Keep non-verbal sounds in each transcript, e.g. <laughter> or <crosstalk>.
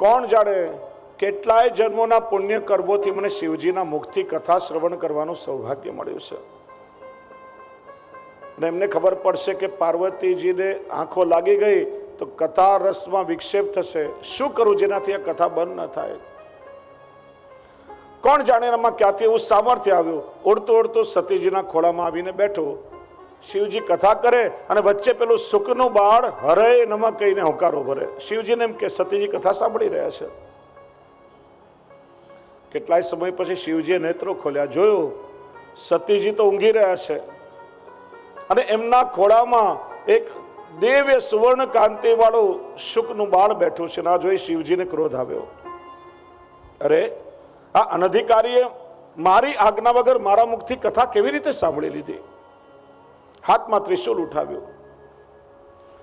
કોણ જાણે કેટલાય જન્મોના પુણ્ય કર્મોથી મને શિવજીના મુખથી કથા શ્રવણ કરવાનું સૌભાગ્ય મળ્યું છે. અને એમને ખબર પડશે કે પાર્વતીજીને આંખો લાગી ગઈ તો કથા રસમાં વિક્ષેપ થશે. શું કરું જેનાથી આ કથા બંધ ન થાય? કોણ જાણે એમાં ક્યાંથી એવું સામર્થ્ય આવ્યું? ઉડતું ઉડતું સતીજીના ખોળામાં આવીને બેઠો. શિવજી કથા કરે અને વચ્ચે પેલું સુખનું બાળ હરે નમ કહીને હોકારો ભરે. શિવજીને એમ કે, સતીજી, કથા સાંભળી રહ્યા છે. કેટલાય સમય પછી શિવજીએ નેત્રો ખોલ્યા. જોયું? સતીજી તો ઊંઘી રહ્યા છે. અને એમના ખોળામાં એક દેવ્ય સુવર્ણ કાંતિ વાળું શુકનું બાળ બેઠું છે. ના જોઈ શિવજીને ક્રોધ આવ્યો. અરે, આ અનધિકારીએ મારી આજ્ઞા વગર મારા મુખથી કથા કેવી રીતે સાંભળી લીધી? હાથમાં ત્રિશુલ ઉઠાવ્યું.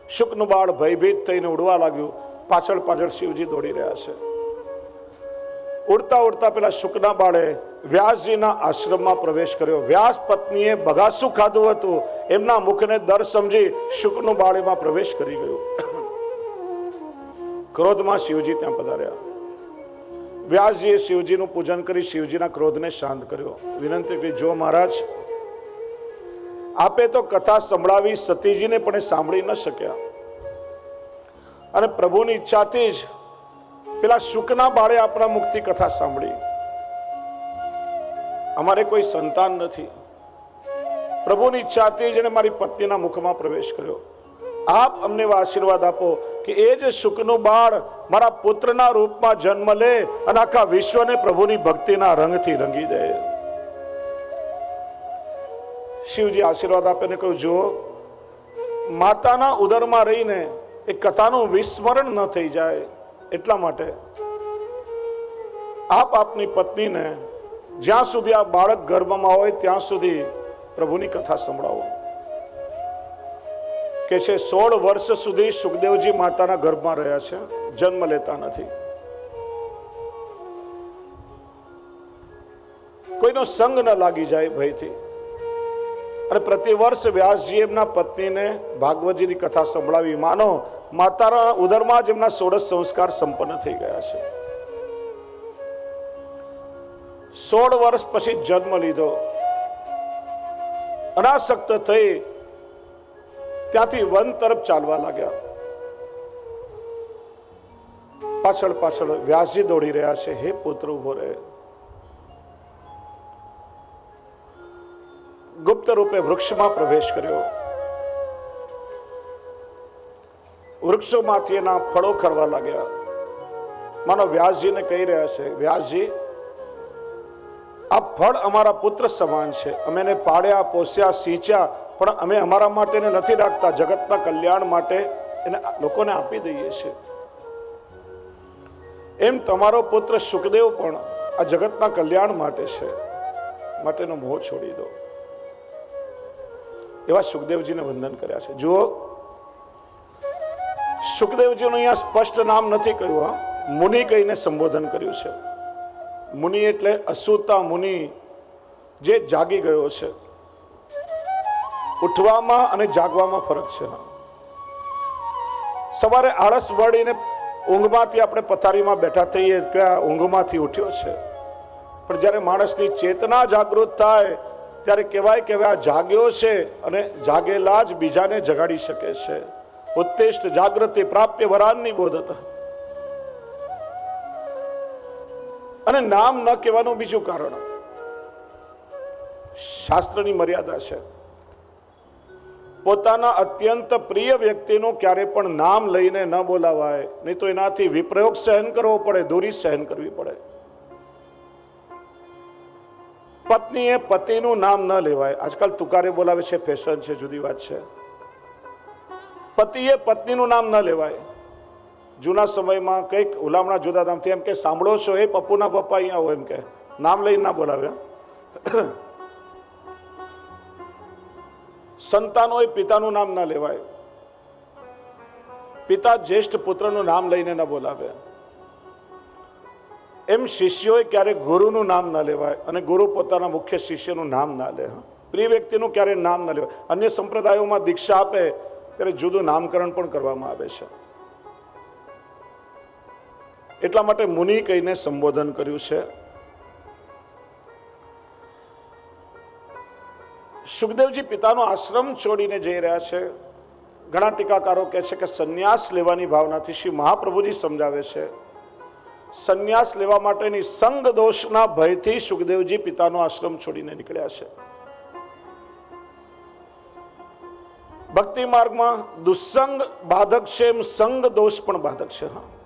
શુકનું બાળ ભયભીત થઈને ઉડવા લાગ્યું. પાછળ પાછળ શિવજી દોડી રહ્યા છે. ઉડતા ઉડતા પેલા શુકના બાળે વ્યાસજીના આશ્રમમાં પ્રવેશ કર્યો. વ્યાસ પત્નીએ બગાસું ખાધું હતું. એમના મુખને દર સમજી શુકનું બાળ એમાં પ્રવેશ કરી ગયો. ક્રોધમાં શિવજી ત્યાં પધાર્યા. વ્યાસજીએ શિવજીનું પૂજન કરી શિવજીના ક્રોધને શાંત કર્યો. વિનંતી કે જો મહારાજ આપે તો કથા સંભળાવી સતીજીને પણ સાંભળી ન શક્યા. અને પ્રભુની ઈચ્છાથી જ પેલા શુકના બાળે આપણા મુક્તિ કથા સાંભળી. અમારે કોઈ સંતાન નથી. પ્રભુની ઈચ્છાથી જ એને મારી પત્નીના મુખમાં પ્રવેશ કર્યો. આપ અમને એવા આશીર્વાદ આપો કે એ જ સુખનું બાળ મારા પુત્રના રૂપમાં જન્મ લે અને આખા વિશ્વને પ્રભુની ભક્તિના રંગથી રંગી દે. શિવજી આશીર્વાદ આપે ને કહ્યું, જુઓ, માતાના ઉદરમાં રહીને એ કથાનું વિસ્મરણ ન થઈ જાય એટલા માટે આપ આપની પત્નીને જ્યાં સુધી આ બાળક ગર્ભમાં હોય ત્યાં સુધી પ્રભુની કથા સંભળાવો. કે છે, સોળ વર્ષ સુધી સુખદેવજી માતાના ગર્ભમાં રહ્યા છે, જન્મ લેતા નથી. કોઈનો સંગ ન લાગી જાય ભયથી. અને પ્રતિવર્ષ વ્યાસજી એમના પત્નીને ભાગવતજીની કથા સંભળાવી. માનો માતાના ઉદરમાં જ એમના સોળસ સંસ્કાર સંપન્ન થઈ ગયા છે. સોળ વર્ષ પછી જન્મ લીધો. અનાસક્ત થઈ ત્યાંથી વન તરફ ચાલવા લાગ્યા. પાછળ પાછળ વ્યાસજી દોડી રહ્યા છે. હે પુત્ર, ઊભો રહે. ગુપ્ત રૂપે વૃક્ષમાં પ્રવેશ કર્યો. વૃક્ષોમાંથી એના ફળો ખરવા લાગ્યા. માનો વ્યાસજીને કહી રહ્યા છે, વ્યાસજી, આ ફળ અમારા પુત્ર સમાન છે. અમે એને પાડ્યા પોસ્યા, સિંચ્યા, પણ અમે અમારા માટે નથી રાખતા. જગતના કલ્યાણ માટે એને લોકોને આપી દઈએ છીએ. એમ તમારો પુત્ર સુખદેવ પણ આ જગતના કલ્યાણ માટે છે. માટેનો મોહ છોડી દો. એવા સુખદેવજીને વંદન કર્યા છે. જુઓ, સુખદેવજીનું અહીંયા સ્પષ્ટ નામ નથી કહ્યું, હા. મુનિ કહીને સંબોધન કર્યું છે. મુનિ એટલે અસુતા મુનિ જે જાગી ગયો છે. ઉઠવામાં અને જાગવામાં ફરક છે. સવારે આળસ વળીને ઊંઘમાંથી આપણે પથારીમાં બેઠા થઈએ કે આ ઊંઘમાંથી ઉઠ્યો છે. પણ જ્યારે માણસની ચેતના જાગૃત થાય ત્યારે કહેવાય કે આ જાગ્યો છે અને જાગેલા જ બીજાને જગાડી શકે છે. ઉત્તિષ્ઠ જાગૃતિ પ્રાપ્ય વરાનની બોધત અને નામ ન કહેવાનું બીજું કારણ. શાસ્ત્રની મર્યાદા છે. પોતાના અત્યંત પ્રિય વ્યક્તિનું ક્યારે પણ નામ લઈને ન બોલાવાય, નહીં તો એનાથી વિપ્રયોગ સહન કરવો પડે, દોરી સહન કરવી પડે. પત્નીએ પતિનું નામ ન લેવાય. આજકાલ તુકારે બોલાવે છે, ફેશન છે, જુદી વાત છે. પતિએ પત્નીનું નામ ન લેવાય. જૂના સમયમાં કંઈક ઉલામણા જુદા નામથી એમ કે, સાંભળો છો, એ પપ્પુના પપ્પા અહીંયા હોય, એમ કે. નામ લઈને ના બોલાવે. <clears throat> એ પિતાનું નામ ના લેવાય. પિતા જ્યેષ્ઠ પુત્રનું નામ લઈને ન બોલાવે. એમ શિષ્યોએ ક્યારેક ગુરુનું નામ ના લેવાય અને ગુરુ પોતાના મુખ્ય શિષ્યનું નામ ના લે. પ્રિય વ્યક્તિનું ક્યારેય નામ ના લેવાય. અન્ય સંપ્રદાયોમાં દીક્ષા આપે ત્યારે જુદું નામકરણ પણ કરવામાં આવે છે. એટલા માટે મુનિ કહીને સંબોધન કર્યું છે. સુખદેવજી પિતાનો આશ્રમ છોડીને જઈ રહ્યા છે. ઘણા ટીકાકારો કહે છે કે સંન્યાસ લેવાની ભાવનાથી શ્રી મહાપ્રભુજી સમજાવે છે. સંન્યાસ લેવા માટેની સંગ દોષના ભયથી સુખદેવજી પિતાનો આશ્રમ છોડીને નીકળ્યા છે. ભક્તિ માર્ગમાં દુસ્સંગ બાધક છે એમ સંગ દોષ પણ બાધક છે, હા.